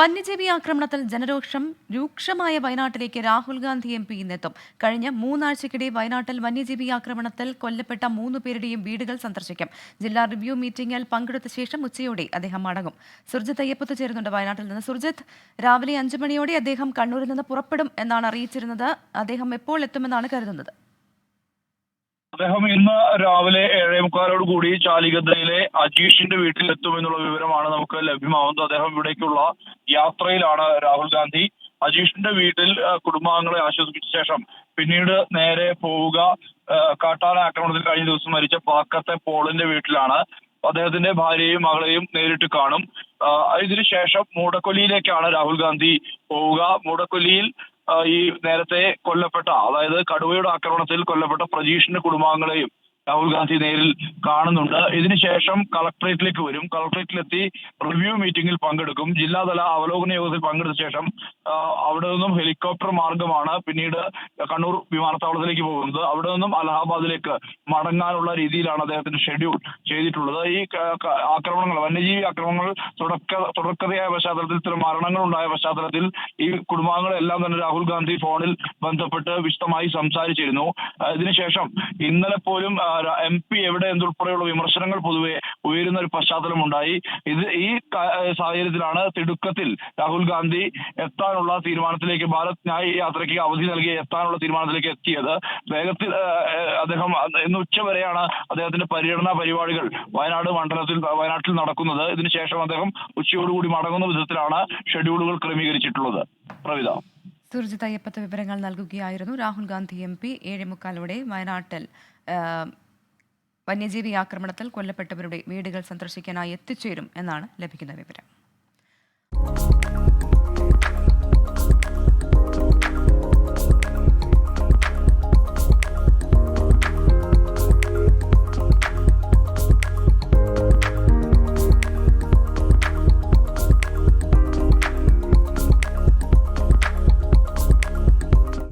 വന്യജീവി ആക്രമണത്തിൽ ജനരോക്ഷം രൂക്ഷമായ വയനാട്ടിലേക്ക് രാഹുൽ ഗാന്ധി എം പി ഇന്നെത്തും. കഴിഞ്ഞ മൂന്നാഴ്ചക്കിടെ വയനാട്ടിൽ വന്യജീവി ആക്രമണത്തിൽ കൊല്ലപ്പെട്ട മൂന്ന് പേരുടെയും വീടുകൾ സന്ദർശിക്കും. ജില്ലാ റിവ്യൂ മീറ്റിംഗിൽ പങ്കെടുത്ത ശേഷം ഉച്ചയോടെ അദ്ദേഹം മടങ്ങും. സുർജിത്ത് അയ്യപ്പത്ത് ചേരുന്നുണ്ട് വയനാട്ടിൽ നിന്ന്. സുർജിത്ത് രാവിലെ അഞ്ചു മണിയോടെ അദ്ദേഹം കണ്ണൂരിൽ നിന്ന് പുറപ്പെടും എന്നാണ് അറിയിച്ചിരുന്നത്. അദ്ദേഹം എപ്പോൾ എത്തുമെന്നാണ് കരുതുന്നത്? അദ്ദേഹം ഇന്ന് രാവിലെ ഏഴേ മുക്കാലോട് കൂടി ചാലിഗദ്രയിലെ അജീഷിന്റെ വീട്ടിൽ എത്തുമെന്നുള്ള വിവരമാണ് നമുക്ക് ലഭ്യമാവുന്നത്. അദ്ദേഹം ഇവിടേക്കുള്ള യാത്രയിലാണ് രാഹുൽ ഗാന്ധി. അജീഷിന്റെ വീട്ടിൽ കുടുംബാംഗങ്ങളെ ആശ്വസിപ്പിച്ച ശേഷം പിന്നീട് നേരെ പോവുക. കാട്ടാന ആക്രമണത്തിൽ കഴിഞ്ഞ ദിവസം മരിച്ച പാക്കത്തെ പോളിന്റെ വീട്ടിലാണ് അദ്ദേഹത്തിന്റെ ഭാര്യയും മകളെയും നേരിട്ട് കാണും. ഇതിനുശേഷം മൂടക്കൊല്ലിയിലേക്കാണ് രാഹുൽ ഗാന്ധി പോവുക. മൂടക്കൊല്ലിയിൽ ഈ നേരത്തെ കൊല്ലപ്പെട്ട അതായത് കടുവയുടെ ആക്രമണത്തിൽ കൊല്ലപ്പെട്ട പ്രജീഷിന്റെ കുടുംബാംഗങ്ങളെയും രാഹുൽ ഗാന്ധി നേരിൽ കാണുന്നുണ്ട്. ഇതിനുശേഷം കളക്ടറേറ്റിലേക്ക് വരും. കളക്ടറേറ്റിലെത്തി റിവ്യൂ മീറ്റിംഗിൽ പങ്കെടുക്കും. ജില്ലാതല അവലോകന യോഗത്തിൽ പങ്കെടുത്ത ശേഷം അവിടെ നിന്നും ഹെലികോപ്റ്റർ മാർഗമാണ് പിന്നീട് കണ്ണൂർ വിമാനത്താവളത്തിലേക്ക് പോകുന്നത്. അവിടെ നിന്നും അലഹാബാദിലേക്ക് മടങ്ങാനുള്ള രീതിയിലാണ് അദ്ദേഹത്തിന്റെ ഷെഡ്യൂൾ ചെയ്തിട്ടുള്ളത്. ഈ ആക്രമണങ്ങൾ വന്യജീവി ആക്രമണങ്ങൾ തുടക്ക തുടക്കതയായ പശ്ചാത്തലത്തിൽ ചില മരണങ്ങൾ ഉണ്ടായ പശ്ചാത്തലത്തിൽ ഈ കുടുംബാംഗങ്ങളെല്ലാം തന്നെ രാഹുൽ ഗാന്ധി ഫോണിൽ ബന്ധപ്പെട്ട് വിശദമായി സംസാരിച്ചിരുന്നു. ഇതിനുശേഷം ഇന്നലെ പോലും എം പി എവിടെ എന്നുൾപ്പെടെയുള്ള വിമർശനങ്ങൾ പൊതുവെ ഉയരുന്ന ഒരു പശ്ചാത്തലം ഉണ്ടായി ഇത് ഈ സാഹചര്യത്തിലാണ് തിടുക്കത്തിൽ രാഹുൽ ഗാന്ധി എത്താനുള്ള തീരുമാനത്തിലേക്ക് ഭാരത് ന്യായ് യാത്രയ്ക്ക് അവധി നൽകി എത്താനുള്ള തീരുമാനത്തിലേക്ക് എത്തിയത്. വേഗത്തിൽ അദ്ദേഹം ഇന്ന് ഉച്ച വരെയാണ് അദ്ദേഹത്തിന്റെ പര്യടന പരിപാടികൾ വയനാട് മണ്ഡലത്തിൽ വയനാട്ടിൽ നടക്കുന്നത്. ഇതിനുശേഷം അദ്ദേഹം ഉച്ചയോടുകൂടി മടങ്ങുന്ന വിധത്തിലാണ് ഷെഡ്യൂളുകൾ ക്രമീകരിച്ചിട്ടുള്ളത്. പ്രവിത. സുർജിത്ത് അയ്യപ്പത്ത് വിവരങ്ങൾ നൽകുകയായിരുന്നു. രാഹുൽ ഗാന്ധി എം പി ഏഴേമുക്കാലോടെ വയനാട്ടിൽ വന്യജീവി ആക്രമണത്തിൽ കൊല്ലപ്പെട്ടവരുടെ വീടുകൾ സന്ദർശിക്കാനായി എത്തിച്ചേരും എന്നാണ് ലഭിക്കുന്ന വിവരം.